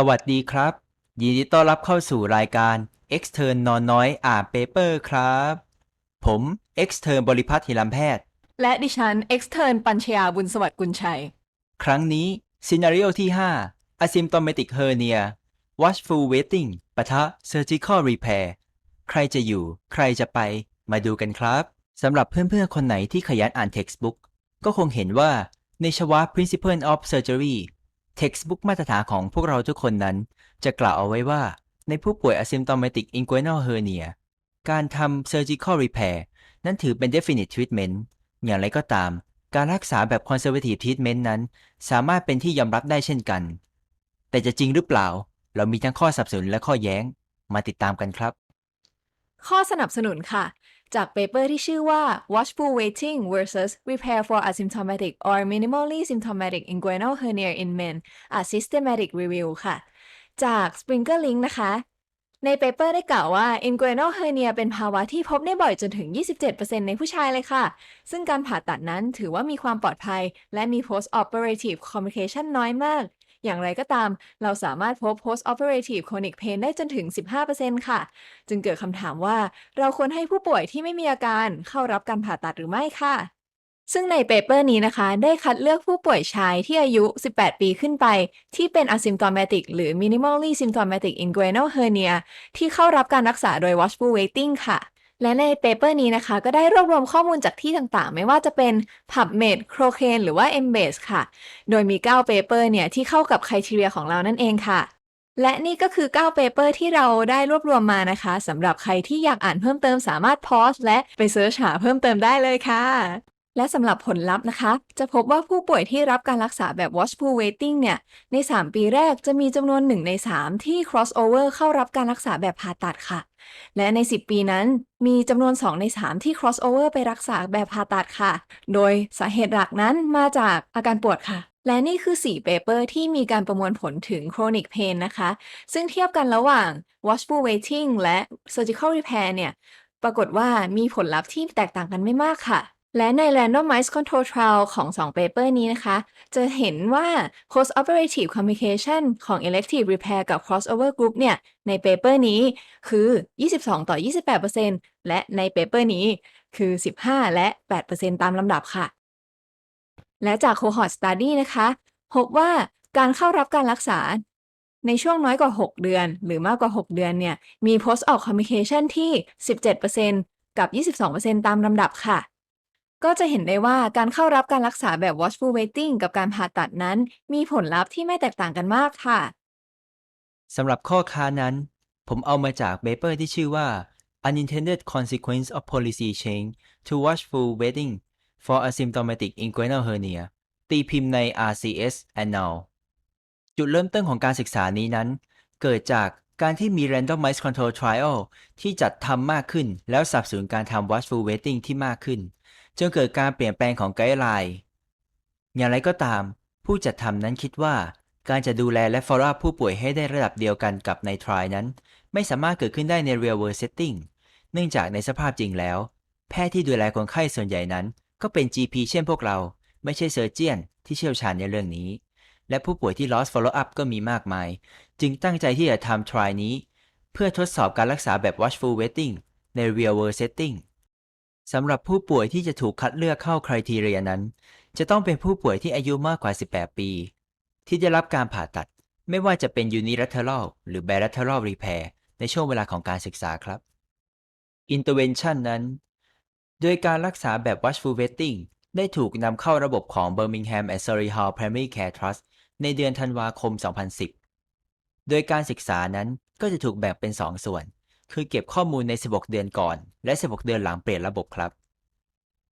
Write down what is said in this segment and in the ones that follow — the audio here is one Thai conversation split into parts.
สวัสดีครับ ยินดีต้อนรับเข้าสู่รายการ Extern นอนน้อยอ่านเปเปอร์ครับ ผม Extern บริพัตรหิรัมแพทย์ และดิฉัน extern ปัญชยาบุญสวัสดิ์กุลชัย ครั้งนี้ซีนารีโอที่ 5 Asymptomatic Hernia Watchful Waiting ปะทะ Surgical Repair ใครจะอยู่ ใครจะไป มาดูกันครับสำหรับเพื่อนๆ คนไหนที่ขยันอ่าน textbook ก็คงเห็นว่าในชวะ Principle of Surgery textbook มาตรฐานของพวกเราทุกคนนั้น จะกล่าวเอาไว้ว่า ในผู้ป่วย asymptomatic inguinal hernia การทำ surgical repair นั้นถือเป็น definite treatment อย่างไรก็ตาม การรักษาแบบ conservative treatment นั้น สามารถเป็นที่ยอมรับได้เช่นกัน แต่จะจริงหรือเปล่า เรามีทั้งข้อสนับสนุนและข้อแย้ง มาติดตามกันครับ ข้อสนับสนุนค่ะ จากเปเปอร์ที่ชื่อว่า Watchful Waiting versus Repair for Asymptomatic or Minimally Symptomatic Inguinal Hernia in Men a Systematic Review ค่ะ จาก Springer Link นะคะ ในเปเปอร์ได้กล่าวว่า inguinal hernia เป็นภาวะที่พบได้บ่อยจนถึง 27%ในผู้ชายเลยค่ะ ซึ่งการผ่าตัดนั้นถือว่ามีความปลอดภัย และมี post operative complication น้อยมาก อย่างไรก็ตาม เราสามารถพบ post operative chronic pain ได้จนถึง 15%ค่ะ จึงเกิดคำถามว่าเราควรให้ผู้ป่วยที่ไม่มีอาการเข้ารับการผ่าตัดหรือไม่ค่ะซึ่งในเปเปอร์นี้นะคะ ได้คัดเลือกผู้ป่วยชายที่อายุ 18 ปีขึ้นไป ที่เป็น asymptomatic หรือ minimally symptomatic inguinal hernia ที่เข้ารับการรักษาโดย watchful waiting ค่ะ และในเปเปอร์นี้นะคะ ก็ได้รวบรวมข้อมูลจากที่ต่างๆ ไม่ว่าจะเป็น PubMed c r o c a n e หรือว่า Embase ค่ะ โดยมี 9 เปเปอร์เนี่ยที่เข้ากับครทีเรียของเรานั่นเองค่ะ และนี่ก็คือ 9 เปเปอร์ที่เราได้รวบรวมมานะคะสำหรับใครที่อยากอ่านเพิ่มเติมสามารถพอสและไปเสิร์ชหาเพิ่มเติมได้เลยค่ะ และสำหรับผลลัพธ์นะคะ จะพบว่าผู้ป่วยที่รับการรักษาแบบ watchful waiting เนี่ย ใน 3 ปีแรกจะมีจำนวน 1 ใน 3 ที่ crossover เข้ารับการรักษาแบบผ่าตัดค่ะ และใน 10 ปีนั้นมีจำนวน 2 ใน 3 ที่ crossover ไปรักษาแบบผ่าตัดค่ะ โดยสาเหตุหลักนั้นมาจากอาการปวดค่ะและนี่คือ 4 เปเปอร์ที่มีการประมวลผลถึง chronic pain นะคะ ซึ่งเทียบกันระหว่าง watchful waiting และ surgical repair เนี่ย ปรากฏว่ามีผลลัพธ์ที่แตกต่างกันไม่มากค่ะ และใน randomized control trial ของ2เปเปอร์นี้นะคะ จะเห็นว่า post operative complication ของ elective repair กับ crossover group เนี่ย ในเปเปอร์นี้คือ 22 ต่อ 28%และในเปเปอร์นี้คือ 15 และ 8%ตามลำดับค่ะ และจาก cohort study นะคะ พบว่าการเข้ารับการรักษาในช่วงน้อยกว่า 6 เดือน หรือมากกว่า 6 เดือนเนี่ย มี post op complication ที่ 17%กับ 22%ตามลำดับค่ะ ก็จะเห็นได้ว่าการเข้ารับการรักษาแบบ watchful waiting กับการผ่าตัดนั้น มีผลลัพธ์ที่ไม่แตกต่างกันมากค่ะ สำหรับข้อค้านั้น ผมเอามาจากเปเปอร์ที่ชื่อว่า Unintended Consequence of Policy Change to Watchful Waiting for Asymptomatic Inguinal Hernia ตีพิมพ์ใน RCS Annal จุดเริ่มต้นของการศึกษานี้นั้น เกิดจากการที่มี Randomized Control Trial ที่จัดทำมากขึ้น แล้วสับสนการทำ Watchful Waiting ที่มากขึ้น จนเกิดการเปลี่ยนแปลงของไกด์ไลน์ อย่างไรก็ตาม ผู้จัดทำนั้นคิดว่า การจะดูแลและ follow up ผู้ป่วยให้ได้ระดับเดียวกันกับใน trial นั้น ไม่สามารถเกิดขึ้นได้ใน real world setting เนื่องจากในสภาพจริงแล้ว แพทย์ที่ดูแลคนไข้ส่วนใหญ่นั้น ก็เป็น GP เช่นพวกเรา ไม่ใช่เซอร์เจียนที่เชี่ยวชาญในเรื่องนี้ และผู้ป่วยที่ lost follow up ก็มีมากมาย จึงตั้งใจที่จะทำ trial นี้ เพื่อทดสอบการรักษาแบบ watchful waiting ใน real world setting สำหรับผู้ป่วยที่จะถูกคัดเลือกเข้า criteria นั้น จะต้องเป็นผู้ป่วยที่อายุมากกว่า 18 ปี ที่ได้รับการผ่าตัด ไม่ว่าจะเป็น unilateral หรือ bilateral repair ในช่วงเวลาของการศึกษาครับ intervention นั้น โดยการรักษาแบบ watchful waiting ได้ถูกนำเข้าระบบของ Birmingham and Surrey Hall Primary Care Trust ในเดือนธันวาคม 2010 โดยการศึกษานั้นก็จะถูกแบ่งเป็น 2 ส่วน คือเก็บข้อมูลใน 16 เดือนก่อน และ 16 เดือนหลังเปลี่ยนระบบครับ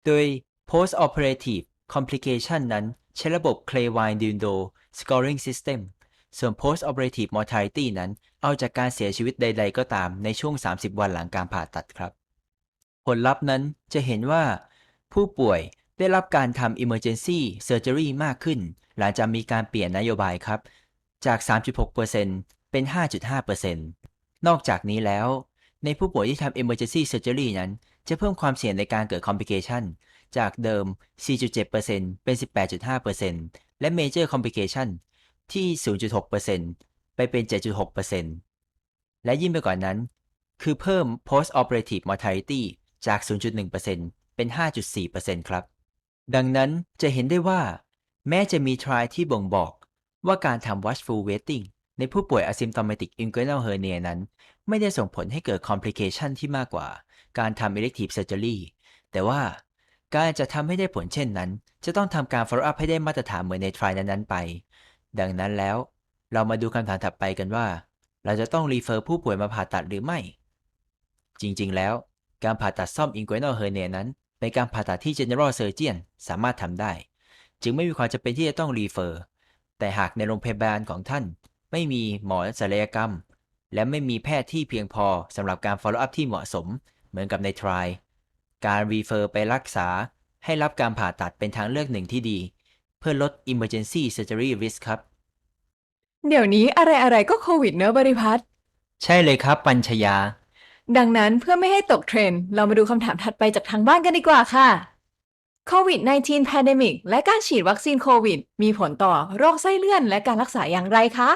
โดย post operative complication นั้นใช้ระบบ Claywine Dundo scoring system ส่วน post operative mortality นั้น เอาจากการเสียชีวิตใด ๆ ก็ตามในช่วง 30 วันหลังการผ่าตัดครับ ผลลัพธ์นั้นจะเห็นว่า ผู้ป่วยได้รับการทำ emergency surgery มากขึ้น หลังจากมีการเปลี่ยนนโยบายครับ จาก 3.6%เป็น 5.5% นอกจากนี้แล้ว ในผู้ป่วยที่ทำ emergency surgery นั้น จะเพิ่มความเสี่ยงในการเกิด complication จากเดิม 4.7%เป็น 18.5%และ major complication ที่ 0.6%ไปเป็น 7.6%และยิ่งไปกว่านั้น คือเพิ่ม post operative mortality จาก 0.1%เป็น 5.4%ครับ ดังนั้นจะเห็นได้ว่า แม้จะมี trial ที่บ่งบอกว่าการทำ watchful waiting ในผู้ป่วย asymptomatic inguinal hernia นั้น ไม่ได้ส่งผลให้เกิด complication ที่มากกว่า การทำ elective surgery แต่ว่าการจะทำให้ได้ผลเช่นนั้น จะต้องทำการ follow up ให้ได้มาตรฐานเหมือนใน trial นั้นๆไป ดังนั้นแล้ว เรามาดูคำถามถัดไปกันว่า เราจะต้อง refer ผู้ป่วยมาผ่าตัดหรือไม่ จริงๆ แล้ว การผ่าตัดซ่อม inguinal hernia นั้น เป็นการผ่าตัดที่ general surgeon สามารถทำได้ จึงไม่มีความจำเป็นที่จะต้อง refer แต่หากในโรงพยาบาลของท่าน ไม่มีหมอศัลยกรรม และไม่มีแพทย์ที่เพียงพอสำหรับการ follow up ที่เหมาะสม เหมือนกับใน trial การ refer ไปรักษาให้รับการผ่าตัดเป็นทางเลือกหนึ่งที่ดี เพื่อลด emergency surgery risk ครับ เดี๋ยวนี้อะไรๆก็โควิดเนอะบริพัตรใช่เลยครับ ปัญชยา ดังนั้นเพื่อไม่ให้ตกเทรนด์เรามาดูคำถามถัดไปจากทางบ้านกันดีกว่าค่ะโควิด -19 pandemic และการฉีดวัคซีนโควิด มีผลต่อโรคไส้เลื่อนและการรักษาอย่างไรคะ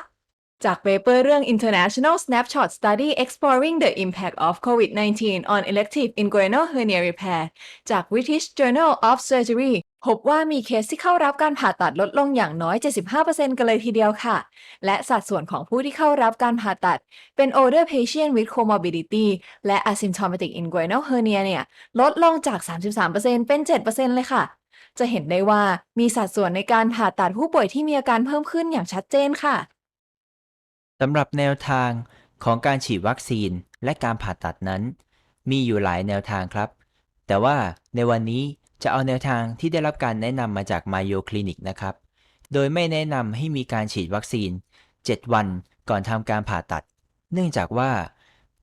จากเปเปอร์เรื่อง International Snapshot Study Exploring the Impact of COVID-19 on Elective Inguinal Hernia Repair จาก British Journal of Surgery พบว่ามีเคสที่เข้ารับการผ่าตัดลดลงอย่างน้อย 75%กันเลยทีเดียวค่ะ และสัดส่วนของผู้ที่เข้ารับการผ่าตัดเป็น older patient with comorbidity และ asymptomatic inguinal hernia เนี่ย ลดลงจาก 33%เป็น 7%เลยค่ะ จะเห็นได้ว่ามีสัดส่วนในการผ่าตัดผู้ป่วยที่มีอาการเพิ่มขึ้นอย่างชัดเจนค่ะ สำหรับแนวทางของการฉีดวัคซีนและการผ่าตัดนั้น มีอยู่หลายแนวทางครับ แต่ว่าในวันนี้จะเอาแนวทางที่ได้รับการแนะนำมาจาก Mayo Clinic นะครับ โดยไม่แนะนำให้มีการฉีดวัคซีน 7 วันก่อนทำการผ่าตัด เนื่องจากว่า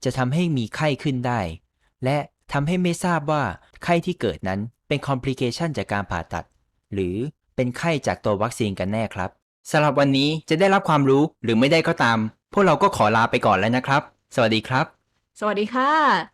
จะทำให้มีไข้ขึ้นได้ และทำให้ไม่ทราบว่าไข้ที่เกิดนั้นเป็น complication จากการผ่าตัด หรือเป็นไข้จากตัววัคซีนกันแน่ครับ สำหรับวันนี้จะได้รับความรู้หรือไม่ได้ก็ตาม พวกเราก็ขอลาไปก่อนแล้วนะครับ สวัสดีครับ สวัสดีค่ะ